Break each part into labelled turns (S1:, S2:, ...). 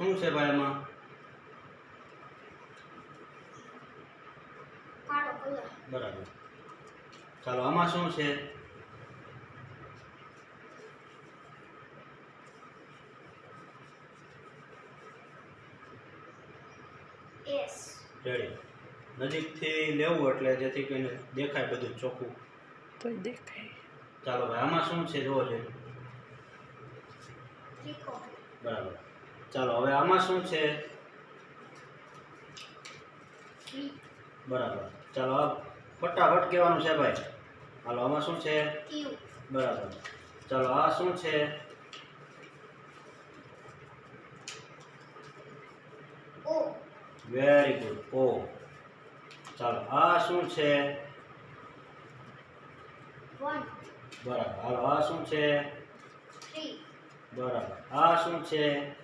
S1: શું છે ભાઈ એમાં બરાબર. ચાલો આમાં શું છે? રેડી નજીકથી લેવું એટલે જેથી કોઈને દેખાય બધું ચોખ્ખું.
S2: તો દેખાય.
S1: ચાલો ભાઈ આમાં શું છે? જોવો છે. બરાબર. ચાલો હવે આમાં શું છે? બરાબર. ચાલો ફટાફટ કહેવાનું છે ભાઈ. હાલો આમાં શું છે? બરાબર. ચાલો આ શું છે? Very good. ઓ. ચાલો આ શું છે? બરાબર. હાલો આ શું છે? બરાબર. આ શું છે?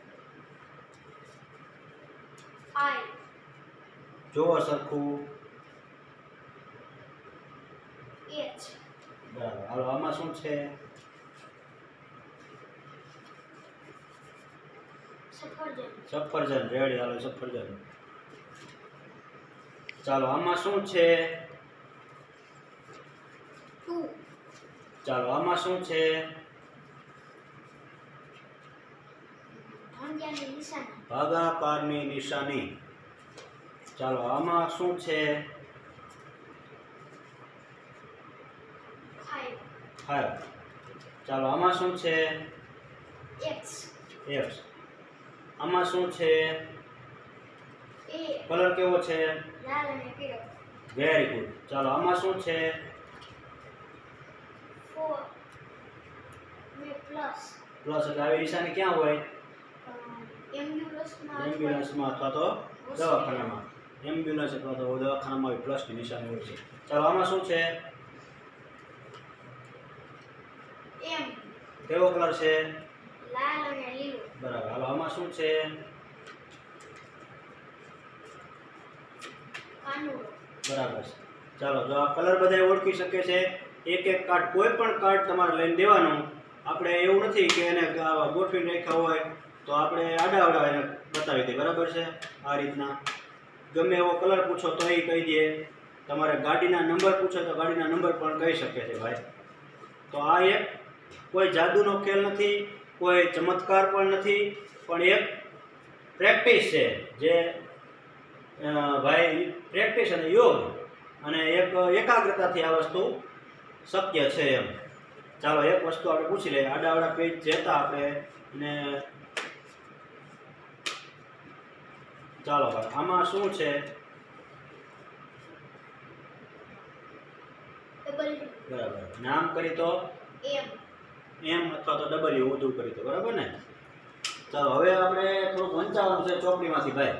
S1: જોવો સરખું.
S3: એચ
S1: બરાબર. હાલો આમાં શું છે?
S3: સફરજન.
S1: સફરજન રેડી. હાલો સફરજન. ચાલો આમાં શું છે? ચાલો આમાં શું છે
S3: ઢાંડિયાની નિશાની
S1: ભાગાકારની નિશાની. ચાલો આમાં શું છે?
S3: ફાઈવ
S1: ચાલો આમાં શું છે?
S3: એક્સ.
S1: એક્સ. આમાં શું છે? કલર કેવો છે? Very good. ચાલો આમાં શું છે?
S3: પ્લસ.
S1: પ્લસ એટલે આવી નિશાની ક્યાં હોય?
S3: એમ્બ્યુલન્સમાં
S1: અથવા તો દવાખાનામાં. એમ્બ્યુલન્સ અથવા તો દવાખાનામાં પ્લસની નિશાની હોય છે. ચાલો આમાં શું છે? કેવો કલર છે?
S3: લાલ અને લીલો.
S1: બરાબર. હાલો આમાં શું છે? બરાબર છે. ચાલો જો આ કલર બધા ઓળખી શકે છે. એક એક કાર્ડ કોઈ પણ કાર્ડ તમારે લઈને દેવાનું. આપણે એવું નથી કે એને ગોઠવીને રાખ્યા હોય. તો આપણે આડા આડા એને બતાવી દઈએ, બરાબર છે? આ રીતના. ગમે એવો કલર પૂછો તો એ કહી દે. તમારે ગાડીના નંબર પૂછો તો ગાડીના નંબર પણ કહી શકે છે ભાઈ. તો આ એક, કોઈ જાદુનો ખેલ નથી, કોઈ ચમત્કાર પણ નથી, પણ એક પ્રેક્ટિસ છે જે ભાઈ પ્રેક્ટિસ અને યોગ અને એક એકાગ્રતાથી આ વસ્તુ શક્ય છે એમ. ચાલો એક વસ્તુ આપણે પૂછી લઈએ. આડા આડા પેજ જતા આપણે ને ચાલો ભાઈ આમાં શું છે? બરાબર. નામ કરી તો?
S3: એમ
S1: એમ અથવા તો ડબલ્યુ ઊંધું કરી તો બરાબર ને? ચાલો હવે આપણે થોડુંક વંચાવવાનું છે ચોપડીમાંથી ભાઈ.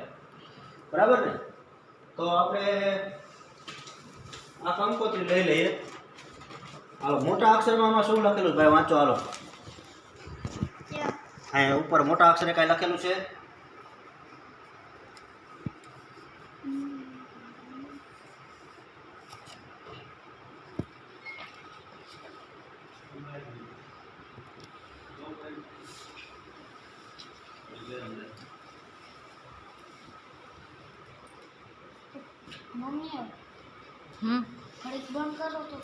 S1: બરાબર ને? તો આપણે આ કંકોત્રી લઈ લઈએ. હાલો મોટા અક્ષરમાં આમાં શું લખેલું ભાઈ વાંચો હાલો. હા ઉપર મોટા અક્ષરે કાંઈ લખેલું છે?
S3: Mummy
S2: hmm.
S3: બંધ કરો તો.